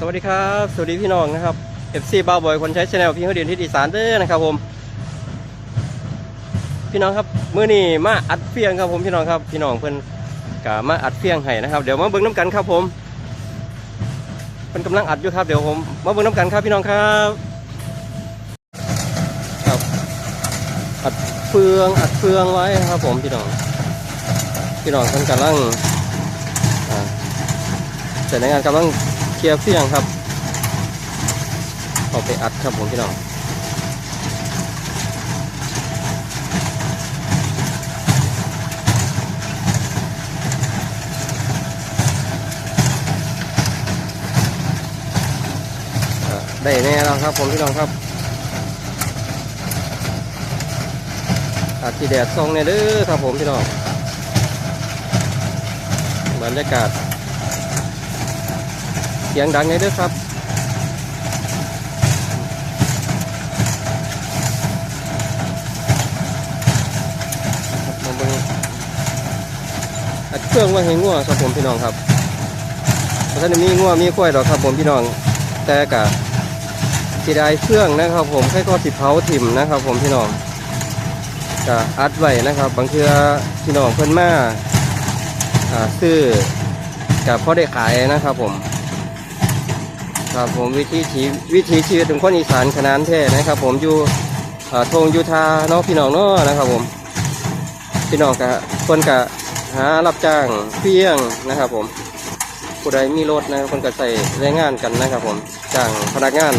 สวัสดีครับ สวัสดีพี่น้องนะครับ FC บ้าบอยคนใช้ชแนลพี่เขาเดียนที่อีสานเด้อนะครับผม พี่น้องครับมื้อนี้มาอัดเฟียงครับผมพี่น้องครับ พี่น้องเพิ่นกะมาอัดเฟียงให้นะครับ เดี๋ยวมาเบิ่งน้ำกันครับผมเพิ่นกำลังอัดอยู่ครับเดี๋ยวผมมาเบิ่งน้ำกันครับพี่น้องครับ ครับ อัดเฟืองอัดเฟืองไว้ครับ ผมพี่น้อง พี่น้องเพิ่นกำลังอ่าเสร็จในงานกำลัง เคลียร์เฟียงครับเอาไปอัดครับผมพี่น้องได้แน่แล้วครับผมพี่น้องครับอาทีแดดซองเนี่ยเด้อครับผมพี่น้องบรรยากาศ สียงดังเนี่ยด้อครับมาเบิ่งอัดเครื่องไว้ให้งัวครับผมพี่น้องครับเพราะฉะนั้นมีงัวมีควายดอกครับผมพี่น้อง แต่กะสีได้เครื่องนะครับ ผมแค่ก็สิเผาถิ่มนะครับ ผมพี่น้องกะอัดไว้นะครับ บางเทือพี่น้องเพิ่นมาอ่าซื้อกับพอได้ขายนะครับผม ครับผมวิธีชีวิถีชีวิตของคนอีสานขนาดแท้นะครับ ผมอยู่ทงยูทาเนาะพี่น้องเนาะนะครับผมพี่น้องกะคนกะหารับจ้างเพียงนะครับ ผมผู้ใดมีรถนะคนก็ใส่แรงงานกันนะครับ ผมจ้างพนักงาน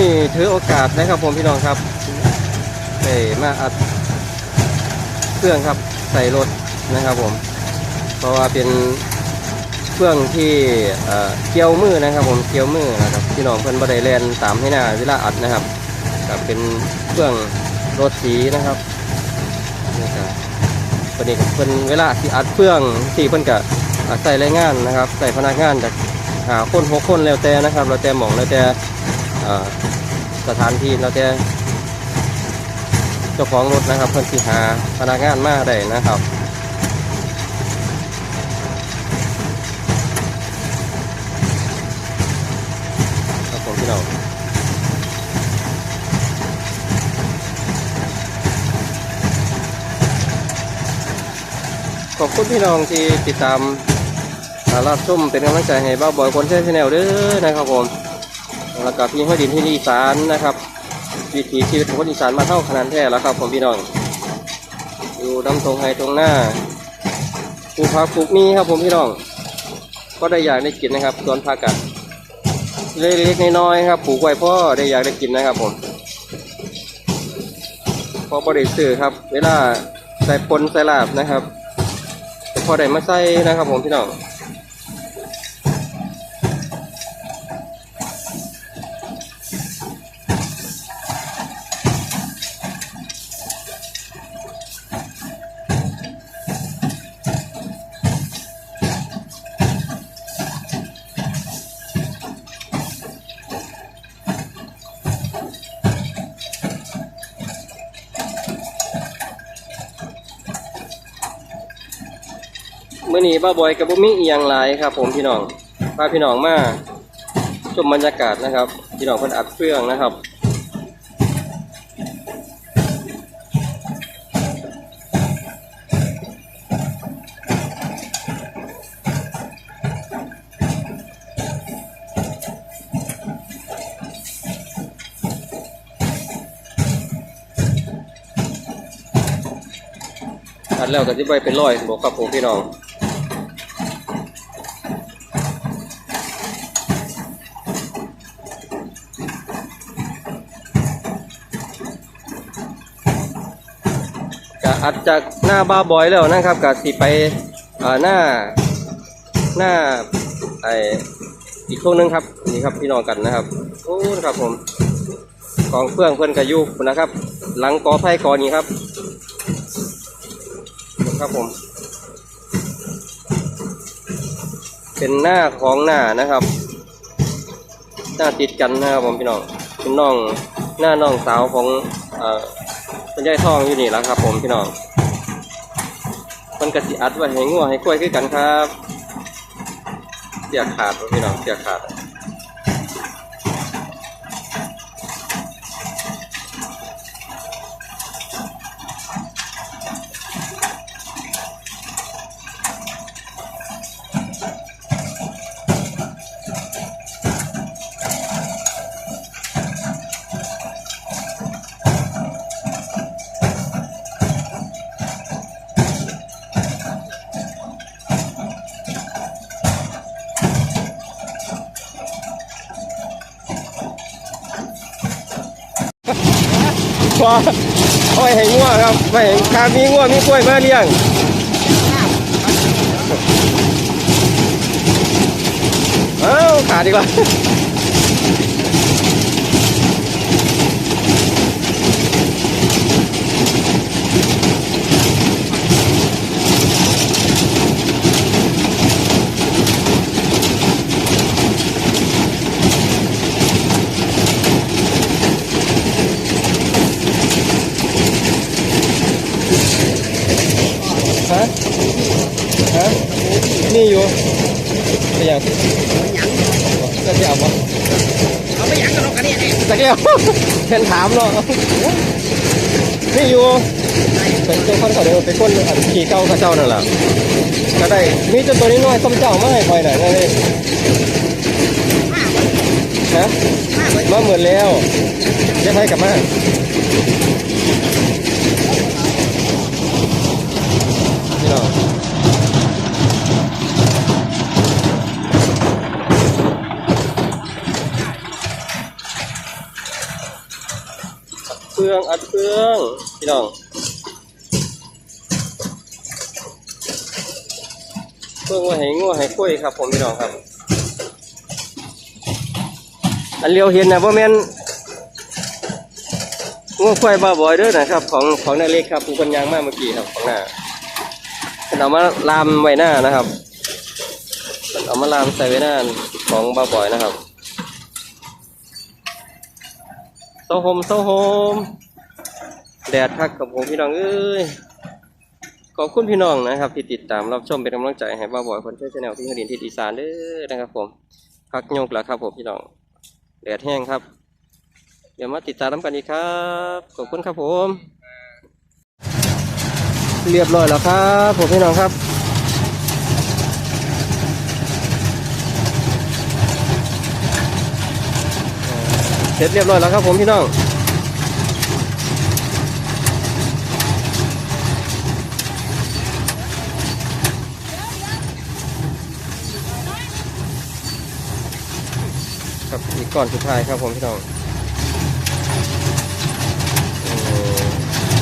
นี้ถือโอกาสนะครับผมพี่น้องครับได้มาอัดเครื่องครับใส่รถนะครับผม เพราะว่าเป็นเครื่องที่เอ่อเกี่ยวมือนะครับ ผมเกี่ยวมือนะครับพี่น้องเพิ่นบ่ไดแลนตามให้หน้าเวลาอัดนะครับกับเป็นเครื่องรถสีนะครับนี่ครับเพิ่นนี่ก็เพิ่นเวลาที่อัดเครื่องที่เพิ่นก็อ่าใส่แรงงานนะครับ ใส่พนักงานจากหาคนหกคนแล้วแต่นะครับแล้วแต่หมองแล้วแต่ สถานที่เราจะเจ้าของรถนะครับเพื่อนที่หาพนักงานมาได้นะครับครับผมพี่น้องขอบคุณพี่น้องที่ติดตามรับชมเป็นกำลังใจให้บ้าบอยคนเช่นชแนลเด้อนะครับผม แล้วก็พี่ห้อยดินที่อีสานนะครับ วิถีชีวิตของคนอีสานมาเท่าขนาดแท้แล้วครับผมพี่น้องอยู่น้ำทงไฮตรงหน้าปลูกผักปลูกมีครับผมพี่น้อง ก็ได้อยากได้กินนะครับสวนผักกันเล็กๆน้อยๆครับปลูกไว้พ่อได้อยากได้กินนะครับผมพอบริสื่อครับ เวลาใส่ปนใส่ลาบนะครับพอได้มาใส่นะครับผมพี่น้อง มื่อนี้บ้าบอยกับบุมิอียงหลายครับ ผมพี่น้องพาพี่น้องมาชมบรรยากาศนะครับ พี่น้องเพิ่นอัดเครื่องนะครับอัดแล้วก็สิไปเป็นร้อยบอกครับผมพี่น้อง อัดจากหน้าบ้าบอยแล้วนะครับก็สิไปหน้าหน้าไออีกช่วงหนึงครับนี่ครับพี่น้องกันนะครับโอ้ครับผมกองเฟื่องเพื่อนกระยุกนะครับ หลังกอไผ่กอนี้ครับครับผม เป็นหน้าของหน้านะครับ หน้าติดกันนะครับผมพี่น้องเป็นน้องหน้าน้องสาวของอ่ เป็นยายทองอยู่นี่แล้วครับ ผมพี่น้องมันกระสิอัดไว้ให้งัวให้กล้วยขึ้นกันครับเสียขาดพี่น้องเสียขาด พอเอาไว้ให้งัวครับไม่ถ้ามีงัวมีกล้วยมาเลี้ยงเอ้าขาดดีกว่า ฮะนี่อยู่ไปยังจะเกี่ยวปะเอาไปยังกันเรากันเนี่ยจะเกี่ยวเห็นถามเนาะนี่อยู่เป็นตัวคนเขาเดียวเป็นคนอันขี่เก้าเข้าเจ้านั่นแหละก็ได้มีจนตัวนี้น้อยส้มเจ้ามาให้คอยหน่อยนั่นเองฮะมาเหมือนแล้วจะให้กลับมาืองอัดเครื่องพี่น้องเครื่องว่าให้งัวให้กล้วยครับ ผมพี่น้องครับ อันเลียวเห็นนะพ่อแม่นงูควายบ้าบอยด้อนะครับ ของของนายเล็กครับผู้คนยางมากเมื่อกี้ครับของหน้าเพิ่นเอามาลามไว้หน้านะครับเพิ่นเอามาลามใส่ไว้หน้าของบ้าบอยนะครับ โซโฮมโซโฮมแดดคักกับผมพี่น้องเอ้ยขอบคุณพี่น้องนะครับที่ติดตามรับชมเป็นกำลังใจให้บ้าบอยคนช่วยชแนลที่หดินที่อีสานเด้อนะครับผมพักโยกแล้วครับผมพี่น้องแดดแห้งครับ เดี๋ยวมาติดตามกันอีกครับขอบคุณครับผม เรียบร้อยแล้วครับผมพี่น้องครับ เสร็จเรียบร้อยแล้วครับผมพี่น้องครับอีกก่อนสุดท้ายครับผมพี่น้อง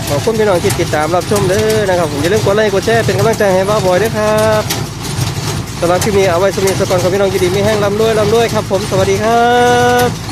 ขอบคุณพี่น้องที่ติดตามรับชมเด้อนะครับผมอย่าลืมกดไลค์กดแชร์เป็นกำลังใจให้บ้าบอยด้วยครับสำหรับคลิปนี้เอาไว้สมีสกอนของพี่น้องยินดีมีแห้งลำด้วยลำด้วยครับผมสวัสดีครับ